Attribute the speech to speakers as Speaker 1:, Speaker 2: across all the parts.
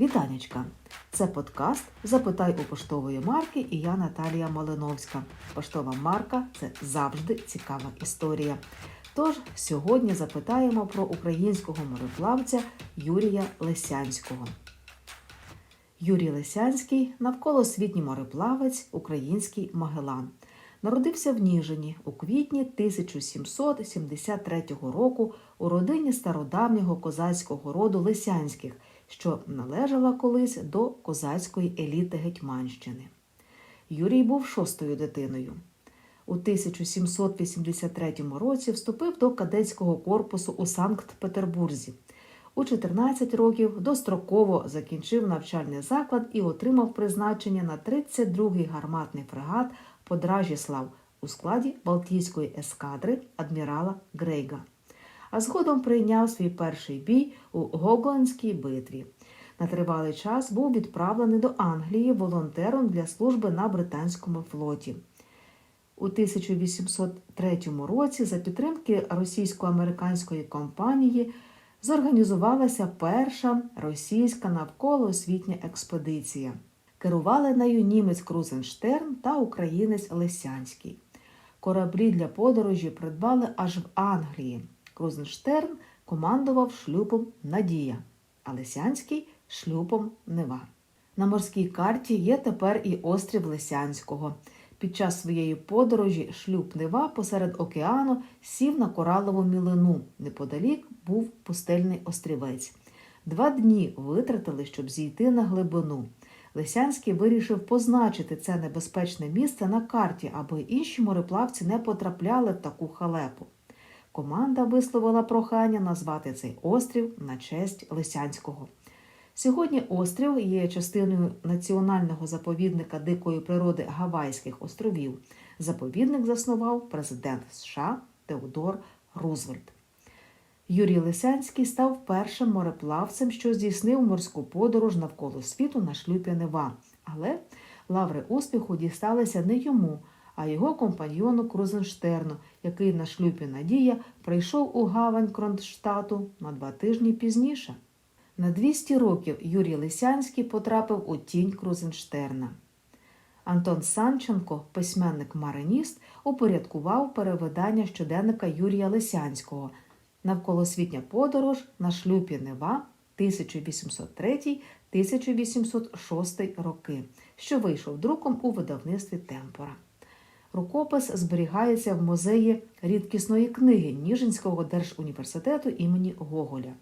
Speaker 1: Вітанечка! Це подкаст Запитай у поштової марки і я Наталія Малиновська. Поштова марка це завжди цікава історія. Тож сьогодні запитаємо про українського мореплавця Юрія Лесянського. Юрій Лесянський навколосвітній мореплавець, український Магелан. Народився в Ніжині у квітні 1773 року у родині стародавнього козацького роду Лисянських, що належала колись до козацької еліти Гетьманщини. Юрій був шостою дитиною. У 1783 році вступив до кадетського корпусу у Санкт-Петербурзі. У 14 років достроково закінчив навчальний заклад і отримав призначення на 32-й гарматний фрегат Подражіслав у складі Балтійської ескадри адмірала Грейга. А згодом прийняв свій перший бій у Гогландській битві. На тривалий час був відправлений до Англії волонтером для служби на британському флоті. У 1803 році за підтримки російсько-американської компанії зорганізувалася перша російська навколоосвітня експедиція. Керували нею німець Крузенштерн та українець Лесянський. Кораблі для подорожі придбали аж в Англії. Крузенштерн командував шлюпом Надія, а Лесянський шлюпом Нева. На морській карті є тепер і острів Лесянського. Під час своєї подорожі шлюб Нева посеред океану сів на коралову мілину. Неподалік був пустельний острівець. Два дні витратили, щоб зійти на глибину. Лисянський вирішив позначити це небезпечне місце на карті, аби інші мореплавці не потрапляли в таку халепу. Команда висловила прохання назвати цей острів на честь Лисянського. Сьогодні острів є частиною національного заповідника дикої природи Гавайських островів. Заповідник заснував президент США Теодор Рузвельт. Юрій Лисянський став першим мореплавцем, що здійснив морську подорож навколо світу на шлюпі Нева. Але лаври успіху дісталися не йому, а його компаньйону Крузенштерну, який на шлюпі Надія прийшов у гавань Кронштадту на два тижні пізніше. На 200 років Юрій Лисянський потрапив у тінь Крузенштерна. Антон Санченко, письменник-мариніст, упорядкував перевидання щоденника Юрія Лисянського Навколосвітня подорож на шлюпі Нева 1803-1806 роки, що вийшов друком у видавництві Темпора. Рукопис зберігається в музеї рідкісної книги Ніжинського держуніверситету імені Гоголя.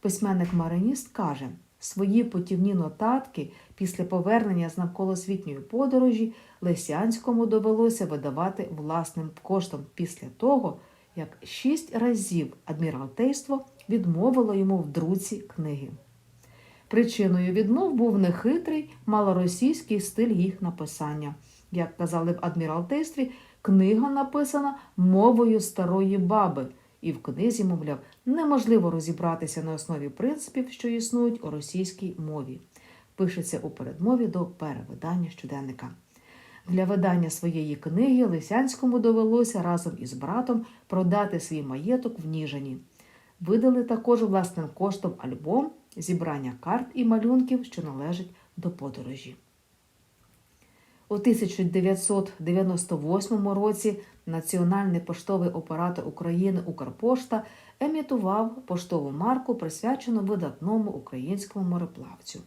Speaker 1: Письменник-мариніст каже, свої путівні нотатки після повернення з навколосвітньої подорожі Лесянському довелося видавати власним коштом після того, як шість разів адміралтейство відмовило йому в друці книги. Причиною відмов був нехитрий малоросійський стиль їх написання. Як казали в адміралтействі, книга написана мовою старої баби, і в книзі, мовляв, неможливо розібратися на основі принципів, що існують у російській мові. Пишеться у передмові до перевидання щоденника. Для видання своєї книги Лисянському довелося разом із братом продати свій маєток в Ніжині. Видали також власним коштом альбом зібрання карт і малюнків, що належать до подорожі. У 1998 році Національний поштовий оператор України Укрпошта емітував поштову марку, присвячену видатному українському мореплавцю.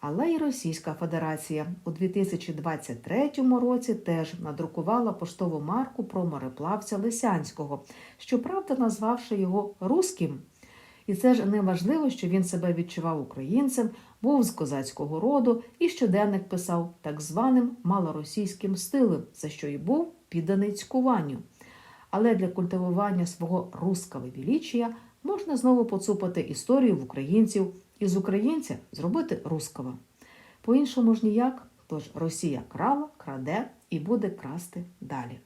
Speaker 1: Але й Російська Федерація у 2023 році теж надрукувала поштову марку про мореплавця Лисянського, щоправда, назвавши його Руським. І це ж не важливо, що він себе відчував українцем, був з козацького роду і щоденник писав так званим малоросійським стилем, за що й був підданий цькуванню. Але для культивування свого руского величія можна знову поцупати історію в українців і з українця зробити руского. По-іншому ж ніяк, тож Росія крала, краде і буде красти далі.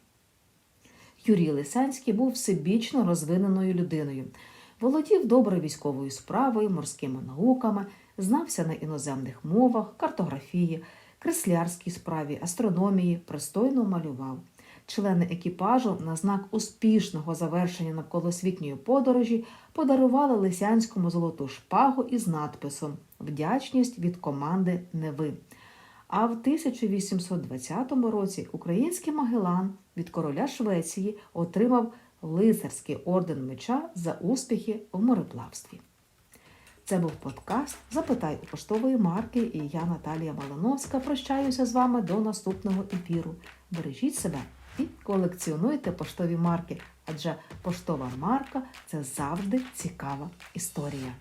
Speaker 1: Юрій Лисянський був всебічно розвиненою людиною, володів добре військовою справою, морськими науками, знався на іноземних мовах, картографії, креслярській справі, астрономії, пристойно малював. члени екіпажу на знак успішного завершення навколосвітньої подорожі подарували Лисянському золоту шпагу із надписом Вдячність від команди Неви. А в 1820 році український Магелан від короля Швеції отримав лицарський орден меча за успіхи в мореплавстві. Це був подкаст Запитай у поштової марки і я, Наталія Малиновська, прощаюся з вами до наступного ефіру. Бережіть себе і колекціонуйте поштові марки, адже поштова марка це завжди цікава історія.